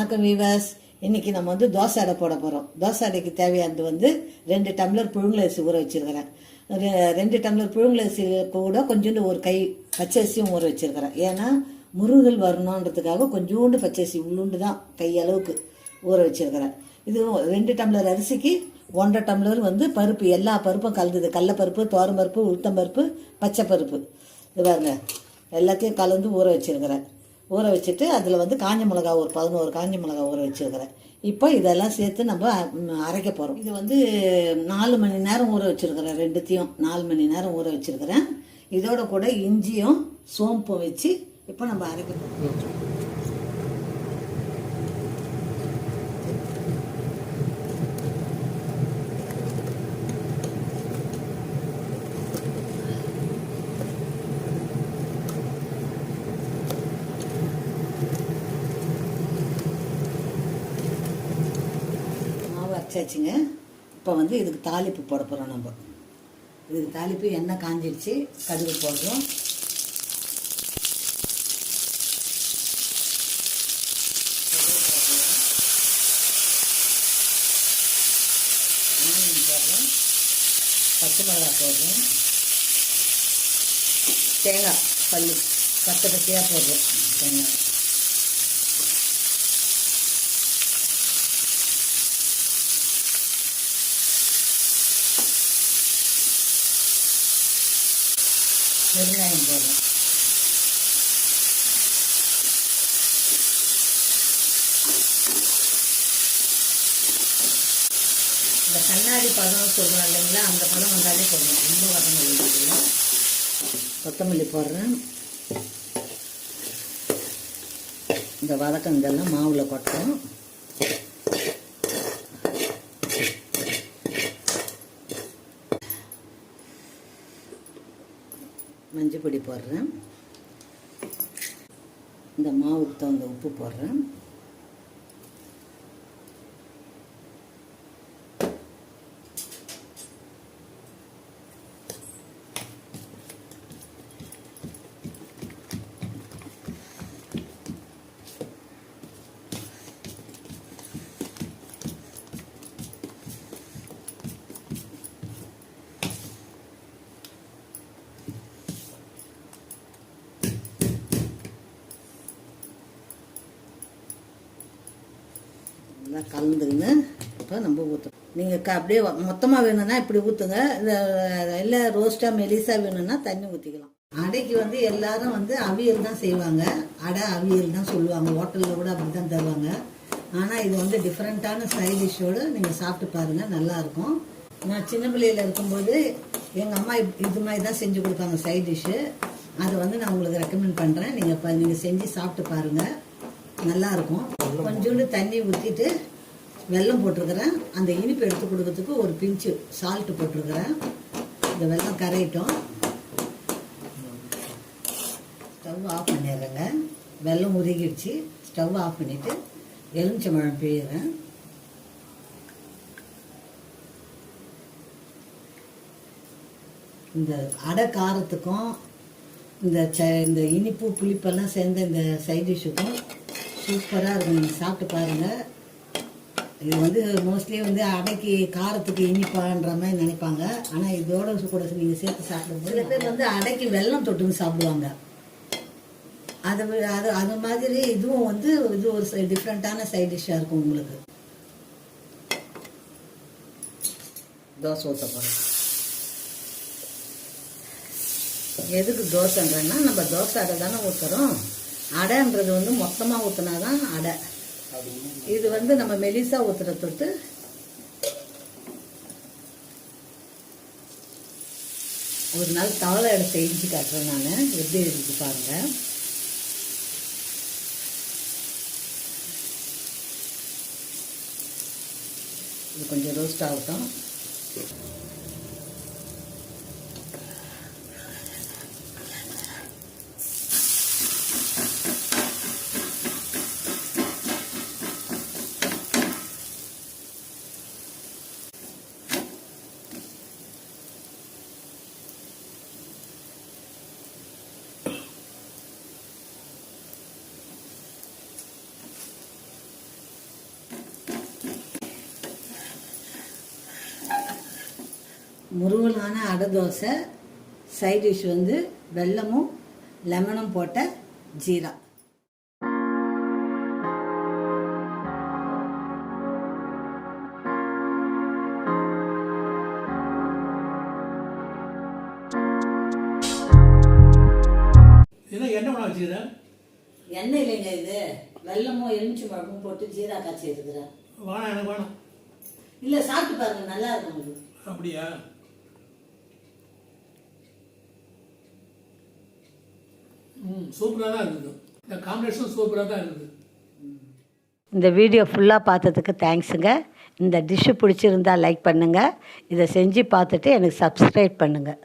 வணக்கம் வீவர்ஸ். இன்னைக்கு நம்ம வந்து தோசை அடை போட போகிறோம் தோசை அடைக்கு தேவையானது வந்து ரெண்டு டம்ளர் புழுங்கலரிசி ஊற வச்சிருக்கிறேன். ரெ- ரெண்டு டம்ளர் புழுங்கலரிசி கூட கொஞ்சோண்டு ஒரு கை பச்சரிசியும் ஊற வச்சிருக்கிறேன். ஏன்னா முருகல் வரணுன்றதுக்காக கொஞ்சோண்டு பச்சரிசி உள்ளுண்டு தான் கை அளவுக்கு ஊற வச்சிருக்கிறேன். இது ரெண்டு டம்ளர் அரிசிக்கு ஒன்றரை டம்ளர் வந்து பருப்பு எல்லா பருப்பும் கலந்தது. கடலப்பருப்பு பருப்பு உளுத்தம்பருப்பு பச்சை பருப்பு இது பாருங்க. எல்லாத்தையும் கலந்து ஊற வச்சிருக்கிறேன். ஊற வச்சுட்டு அதில் வந்து காஞ்ச மிளகா ஒரு பதினோரு காஞ்ச மிளகா ஊற வச்சுருக்கிறேன். இப்போ இதெல்லாம் சேர்த்து நம்ம அரைக்க போகிறோம் இது வந்து நாலு மணி நேரம் ஊற வச்சுருக்கிறேன் ரெண்டுத்தையும். நாலு மணி நேரம் ஊற வச்சிருக்கிறேன். இதோட கூட இஞ்சியும் சோம்பும் வச்சு இப்போ நம்ம அரைக்க போகிறோம் வச்சாச்சுங்க. இப்போ வந்து இதுக்கு தாளிப்பு போட போகிறோம் நம்ம. இதுக்கு தாளிப்பு எண்ணெய் காஞ்சிடுச்சு கடுகு போடுறோம். போடுறோம். பச்சை மிளகா போடுறோம். தேங்காய் பல்லு பச்சை பச்சையாக போடுறோம். தேங்காய். வெங்காயம் போடுறோம் இந்த கண்ணாடி பதம் சொல்கிறோம் இல்லைங்களா அந்த பதம் வந்தாலே போதும் ரொம்ப வதம் இல்லை கொத்தமல்லி போடுறேன். இந்த வதக்கம் இதெல்லாம் மாவில் கொட்டுறோம். மஞ்சள் பொடி போடுறேன். இந்த மாவுக்கு தகுந்த உப்பு போடுறேன். நல்லா கலந்துக்கின்னு இப்போ நம்ம ஊற்றணும் நீங்கள் க அப்படியே மொத்தமாக வேணும்னா இப்படி ஊற்றுங்க இல்லை ரோஸ்ட்டாக மெலிசாக வேணும்னா தண்ணி ஊற்றிக்கலாம் அடைக்கு வந்து எல்லாரும் வந்து அவியல் தான் செய்வாங்க. அடை அவியல் தான் சொல்லுவாங்க. ஹோட்டலில் கூட அப்படி தான் தருவாங்க. ஆனால் இது வந்து டிஃப்ரெண்ட்டான சைட் டிஷ்ஷோடு நீங்கள் சாப்பிட்டு பாருங்கள் நல்லாயிருக்கும் நான் சின்ன பிள்ளையில் இருக்கும்போது எங்கள் அம்மா இப்- இது மாதிரி தான் செஞ்சு கொடுப்பாங்க சைட் டிஷ்ஷு அதை வந்து நான் உங்களுக்கு ரெக்கமெண்ட் பண்ணுறேன் நீங்கள் இப்போ நீங்கள் செஞ்சு சாப்பிட்டு பாருங்கள் நல்லா இருக்கும் கொஞ்சோண்டு தண்ணி ஊற்றிட்டு வெல்லம் போட்டிருக்கிறேன். அந்த இனிப்பு எடுத்து கொடுக்கறதுக்கு ஒரு பிஞ்சு சால்ட்டு போட்டிருக்கிறேன். இந்த வெல்லம் கரையிட்டோம். ஸ்டவ் ஆஃப் பண்ணிடுறேங்க. வெல்லம் உருகிடுச்சு. ஸ்டவ் ஆஃப் பண்ணிவிட்டு எலுமிச்சம்பழம் பிழிகிறேன். இந்த அடை காரத்துக்கும் இந்த ச இந்த இனிப்பு புளிப்பெல்லாம் சேர்ந்த இந்த சைட் டிஷ்ஷுக்கும் சூப்பராக இருக்கும். நீங்கள் சாப்பிட்டு பாருங்கள் இது வந்து மோஸ்ட்லி வந்து அடைக்கு காரத்துக்கு இனிப்பான்ற மாதிரி நினைப்பாங்க. ஆனால் இதோட கூட நீங்கள் சேர்த்து சாப்பிடும்போது சில பேர் வந்து அடைக்கு வெல்லம் தொட்டுன்னு சாப்பிடுவாங்க. அது அது அது மாதிரி இதுவும் வந்து இது ஒரு டிஃப்ரெண்ட்டான சைட் டிஷ்ஷாக இருக்கும் உங்களுக்கு. தோசை ஊற்ற போகிறோம் எதுக்கு தோசைன்றேன்னா நம்ம தோசை அடை தானே ஊற்றுறோம் அடைன்றது வந்து மொத்தமாக ஊற்றினா தான் அடை. இது வந்து நம்ம மெலிசா ஊற்றுற தொட்டு ஒரு நாள் தவளை அடை செஞ்சு காட்டுறேன் நான். எப்படி இருக்கு பாருங்க. இது கொஞ்சம் ரோஸ்ட் ஆகட்டும். முருகலான அடை தோசை சைட் டிஷ் வந்து வெல்லமும் லெமனும் போட்ட ஜீரா. எண்ணெய் இல்லைங்க இது. வெல்லமும் எலுமிச்சை பழமும் போட்டு ஜீரா காய்ச்சி இருக்கிறேன் வேணாம் எனக்கு வேணாம். இல்லை சாப்பிட்டு பாருங்க நல்லா இருக்கும் அப்படியா? ம் சூப்பராக தான் இருக்குது இந்த காம்பினேஷன் சூப்பராக தான் இருக்குது இந்த வீடியோ ஃபுல்லாக பார்த்ததுக்கு தேங்க்ஸுங்க இந்த டிஷ்ஷு பிடிச்சிருந்தா லைக் பண்ணுங்கள் இதை செஞ்சு பார்த்துட்டு எனக்கு சப்ஸ்கிரைப் பண்ணுங்கள்